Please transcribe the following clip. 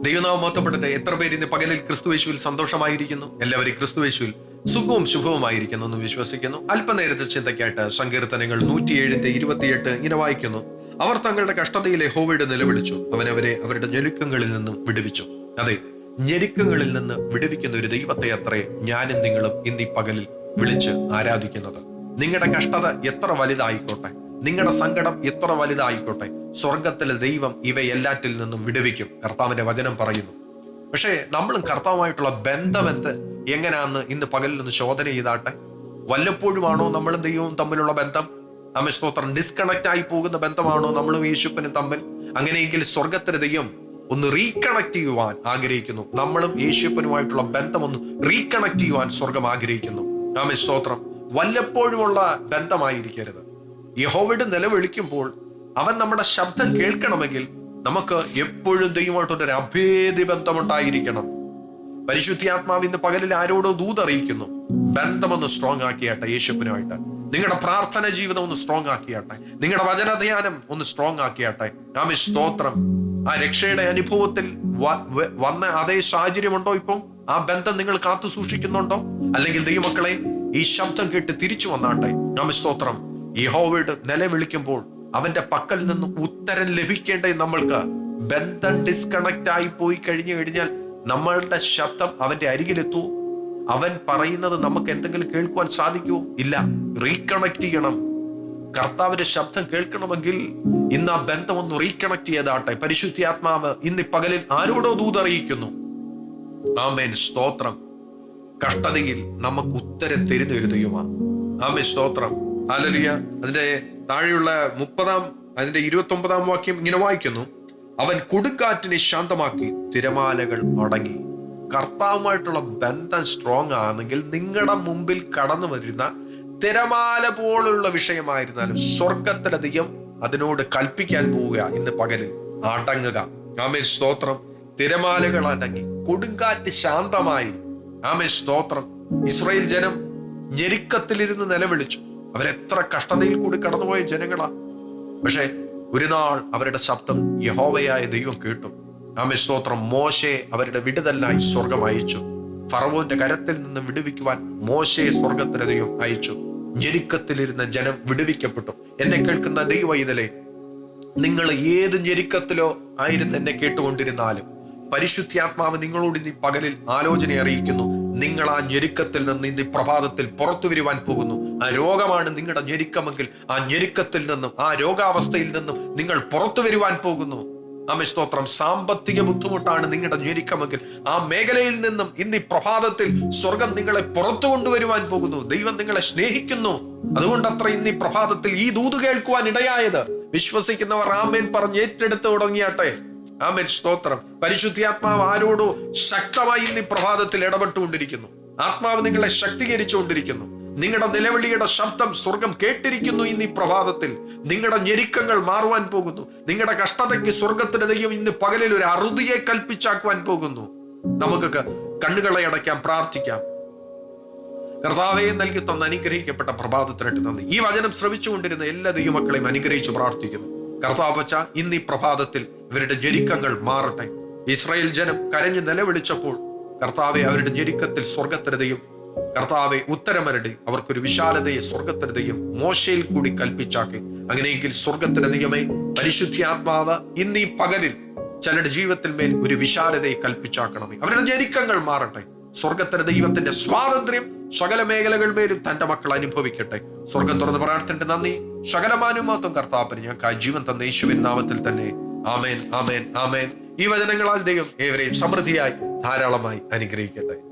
ദൈവനാമം മോത്തപ്പെടട്ടെ എത്ര പേര് ഇന്ന് പകലിൽ ക്രിസ്തുവേശുവിൽ സന്തോഷമായിരിക്കുന്നു? എല്ലാവരും ക്രിസ്തുവേശുവിൽ സുഖവും ശുഭവുമായിരിക്കുന്നു എന്ന് വിശ്വസിക്കുന്നു. അല്പനേരത്തെ ചിന്തയ്ക്കായിട്ട് സങ്കീർത്തനങ്ങൾ നൂറ്റിയേഴിന്റെ ഇരുപത്തിയെട്ട് ഇങ്ങനെ വായിക്കുന്നു. അവർ തങ്ങളുടെ കഷ്ടതയിലെ ഹോവയുടെ നിലവിളിച്ചു അവൻ അവരെ അവരുടെ ഞെരുക്കങ്ങളിൽ നിന്നും വിടുവിച്ചു. അതെ ഞെരുക്കങ്ങളിൽ നിന്ന് വിടുവിക്കുന്ന ഒരു ദൈവത്തെ അത്രേ ഞാനും നിങ്ങളും ഇന്ന് പകലിൽ വിളിച്ച് ആരാധിക്കുന്നത്. നിങ്ങളുടെ കഷ്ടത എത്ര വലുതായിക്കോട്ടെ. നിങ്ങളുടെ സങ്കടം എത്ര വലുതായിക്കോട്ടെ? സ്വർഗത്തിലെ ദൈവം ഇവയെല്ലാറ്റിൽ നിന്നും വിടുവിക്കും. കർത്താവിന്റെ വചനം പറയുന്നു. പക്ഷേ നമ്മളും കർത്താവുമായിട്ടുള്ള ബന്ധം എന്ത്? എങ്ങനെയാന്ന് ഇന്ന് പകലിൽ നിന്ന് ശോധന ചെയ്താട്ടെ? വല്ലപ്പോഴുമാണോ നമ്മളും ദൈവവും തമ്മിലുള്ള ബന്ധം? നമ്മെ സ്തോത്രം. ഡിസ്കണക്ട് ആയി പോകുന്ന ബന്ധമാണോ നമ്മളും യേശുപ്പനും തമ്മിൽ? അങ്ങനെയെങ്കിൽ സ്വർഗത്തിലെ ദൈവം ഒന്ന് റീകണക്ട് ചെയ്യുവാൻ ആഗ്രഹിക്കുന്നു. നമ്മളും യേശുപ്പനുമായിട്ടുള്ള ബന്ധം ഒന്ന് റീകണക്ട് ചെയ്യുവാൻ സ്വർഗം ആഗ്രഹിക്കുന്നു. ആമേ സ്തോത്രം. വല്ലപ്പോഴുമുള്ള ബന്ധമായിരിക്കരുത്. യഹോവയുടെ നിലവിളിക്കുമ്പോൾ അവൻ നമ്മുടെ ശബ്ദം കേൾക്കണമെങ്കിൽ നമുക്ക് എപ്പോഴും ദൈവമായിട്ടൊരു അഭേദ്യ ബന്ധമുണ്ടായിരിക്കണം പരിശുദ്ധാത്മാവ് ഇന്ന് പകലിൽ ആരോടോ ദൂതറിയിക്കുന്നു ബന്ധമൊന്ന് സ്ട്രോങ് ആക്കിയാട്ടെ യേശുപ്പിനുമായിട്ട് നിങ്ങളുടെ പ്രാർത്ഥന ജീവിതം ഒന്ന് സ്ട്രോങ് ആക്കിയാട്ടെ. നിങ്ങളുടെ വചനധ്യാനം ഒന്ന് സ്ട്രോങ് ആക്കിയാട്ടെ. ആമി സ്തോത്രം. ആ രക്ഷയുടെ അനുഭവത്തിൽ വന്ന അതേ സാഹചര്യമുണ്ടോ ഇപ്പം? ആ ബന്ധം നിങ്ങൾ കാത്തു സൂക്ഷിക്കുന്നുണ്ടോ അല്ലെങ്കിൽ ദൈവമക്കളെ ഈ ശബ്ദം കേട്ട് തിരിച്ചു വന്നാട്ടെ. ആമി സ്തോത്രം. യഹോവയുടെ നിലവിളിക്കുമ്പോൾ അവന്റെ പക്കൽ നിന്ന് ഉത്തരം ലഭിക്കേണ്ട നമ്മൾക്ക് ബന്ധം ഡിസ്കണക്ട് ആയി പോയി കഴിഞ്ഞു കഴിഞ്ഞാൽ നമ്മളുടെ ശബ്ദം അവന്റെ അരികിലെത്തൂ. അവൻ പറയുന്നത് നമുക്ക് എന്തെങ്കിലും കേൾക്കുവാൻ സാധിക്കുമോ? ഇല്ല. റീകണക്ട് ചെയ്യണം. കർത്താവിന്റെ ശബ്ദം കേൾക്കണമെങ്കിൽ ഇന്ന് ആ ബന്ധം ഒന്ന് റീകണക്ട് ചെയ്താട്ടെ. പരിശുദ്ധി ആത്മാവ് ഇന്ന് പകലിൽ ആരോടോ ദൂതറിയിക്കുന്നു ആമേൻ. സ്തോത്രം. കഷ്ടതയിൽ നമുക്ക് ഉത്തരം തരുന്ന ദൈവമാണ്. ആമേൻ. സ്തോത്രം. ഹാലലിയ അതിന്റെ താഴെയുള്ള മുപ്പതാം അതിന്റെ ഇരുപത്തി ഒമ്പതാം വാക്യം ഇങ്ങനെ വായിക്കുന്നു. അവൻ കൊടുക്കാറ്റിനെ ശാന്തമാക്കി തിരമാലകൾ അടങ്ങി കർത്താവുമായിട്ടുള്ള ബന്ധം സ്ട്രോങ് ആണെങ്കിൽ നിങ്ങളുടെ മുമ്പിൽ കടന്നു വരുന്ന തിരമാല പോലുള്ള വിഷയമായിരുന്നാലും സ്വർഗത്തിലധികം അതിനോട് കൽപ്പിക്കാൻ പോവുക ഇന്ന് പകലിൽ. അടങ്ങുക. ആമേ സ്തോത്രം. തിരമാലകൾ അടങ്ങി. കൊടുങ്കാറ്റ് ശാന്തമായി. ആമേ സ്തോത്രം. ഇസ്രയേൽ ജനം ഞെരുക്കത്തിലിരുന്ന് നിലവിളിച്ചു. അവരെത്ര കഷ്ടതയിൽ കൂടി കടന്നുപോയ ജനങ്ങളാ. പക്ഷെ ഒരു നാൾ അവരുടെ ശബ്ദം യഹോവയായ ദൈവം കേട്ടു. ആമേ സ്തോത്രം. മോശയെ അവരുടെ വിടുതലായി സ്വർഗം അയച്ചു. ഫറവോന്റെ കരത്തിൽ നിന്ന് വിടുവിക്കുവാൻ മോശയെ സ്വർഗത്തിലെ ദൈവം അയച്ചു. ഞെരുക്കത്തിലിരുന്ന ജനം വിടുവിക്കപ്പെട്ടു. എന്നെ കേൾക്കുന്ന ദൈവ ഇതിലെ നിങ്ങൾ ഏത് ഞെരുക്കത്തിലോ ആയിരുന്നു എന്നെ കേട്ടുകൊണ്ടിരുന്നാലും പരിശുദ്ധാത്മാവ് നിങ്ങളോട് ഇനി പകലിൽ ആലോചന അറിയിക്കുന്നു. നിങ്ങൾ ആ ഞെരുക്കത്തിൽ നിന്ന് ഇന്ന് പ്രഭാതത്തിൽ പുറത്തു വരുവാൻ പോകുന്നു. ആ രോഗമാണ് നിങ്ങളുടെ ഞെരുക്കമെങ്കിൽ ആ ഞെരുക്കത്തിൽ നിന്നും ആ രോഗാവസ്ഥയിൽ നിന്നും നിങ്ങൾ പുറത്തു വരുവാൻ പോകുന്നു. ആമേ സ്തോത്രം. സാമ്പത്തിക ബുദ്ധിമുട്ടാണ് നിങ്ങളുടെ ഞെരുക്കമെങ്കിൽ ആ മേഖലയിൽ നിന്നും ഇന്ന് ഈ പ്രഭാതത്തിൽ സ്വർഗം നിങ്ങളെ പുറത്തു കൊണ്ടുവരുവാൻ പോകുന്നു. ദൈവം നിങ്ങളെ സ്നേഹിക്കുന്നു. അതുകൊണ്ട് അത്ര ഇന്ന് ഈ പ്രഭാതത്തിൽ ഈ ദൂത് കേൾക്കുവാൻ ഇടയായത്. വിശ്വസിക്കുന്നവർ ആമേൻ പറഞ്ഞ് ഏറ്റെടുത്ത് തുടങ്ങിയാട്ടെ. ആമേൻ. സ്തോത്രം. പരിശുദ്ധിയാത്മാവ് ആരോടോ ശക്തമായി ഇന്ന് പ്രഭാതത്തിൽ ഇടപെട്ടുകൊണ്ടിരിക്കുന്നു. ആത്മാവ് നിങ്ങളെ ശക്തീകരിച്ചുകൊണ്ടിരിക്കുന്നു. നിങ്ങളുടെ നിലവിളിയുടെ ശബ്ദം സ്വർഗം കേട്ടിരിക്കുന്നു ഇന്ന് ഈ പ്രഭാതത്തിൽ. നിങ്ങളുടെ ഞെരുക്കങ്ങൾ മാറുവാൻ പോകുന്നു. നിങ്ങളുടെ കഷ്ടതയ്ക്ക് സ്വർഗത്തിന്റെ ദൈവം ഇന്ന് പകലിൽ ഒരു അറുതിയെ കൽപ്പിച്ചാക്കുവാൻ പോകുന്നു. നമുക്ക് കണ്ണുകളെ അടയ്ക്കാം പ്രാർത്ഥിക്കാം. കർത്താവെ നൽകി തന്ന അനുഗ്രഹിക്കപ്പെട്ട പ്രഭാതത്തിനായിട്ട് നന്ദി. ഈ വചനം ശ്രവിച്ചുകൊണ്ടിരുന്ന എല്ലാ ദൈവമക്കളെയും അനുഗ്രഹിച്ചു പ്രാർത്ഥിക്കുന്നു. കർത്താവച്ച ഇന്ന് ഈ പ്രഭാതത്തിൽ ഇവരുടെ ജരിക്കങ്ങൾ മാറട്ടെ. ഇസ്രായേൽ ജനം കരഞ്ഞു നിലവിളിച്ചപ്പോൾ കർത്താവെ അവരുടെ ജരിക്കത്തിൽ സ്വർഗത്തിനതയും കർത്താവെ ഉത്തരമരടി അവർക്കൊരു വിശാലതയെ സ്വർഗത്തിനതയും മോശയിൽ കൂടി കൽപ്പിച്ചാക്കി. അങ്ങനെയെങ്കിൽ സ്വർഗത്തിന്റെ പരിശുദ്ധി ആത്മാവ് ഇന്ന് പകലിൽ ചിലരുടെ ജീവിതത്തിൽ മേൽ ഒരു വിശാലതയെ കൽപ്പിച്ചാക്കണമേ. അവരുടെ ഞെരുക്കങ്ങൾ മാറട്ടെ. സ്വർഗത്തിന്റെ ദൈവത്തിന്റെ സ്വാതന്ത്ര്യം സകല മേലും തന്റെ മക്കൾ അനുഭവിക്കട്ടെ. സ്വർഗം തുറന്ന് പ്രാർത്ഥന നന്ദി. സകലമാനുമാത്വം കർത്താപ്പന് ഞങ്ങൾക്ക് ജീവൻ തന്ന യേശുവിൻ നാമത്തിൽ തന്നെ ആമേൻ ആമേൻ ആമേൻ. ഈ വചനങ്ങളാൽ ദൈവം ഏവരെയും സമൃദ്ധിയായി ധാരാളമായി അനുഗ്രഹിക്കട്ടെ.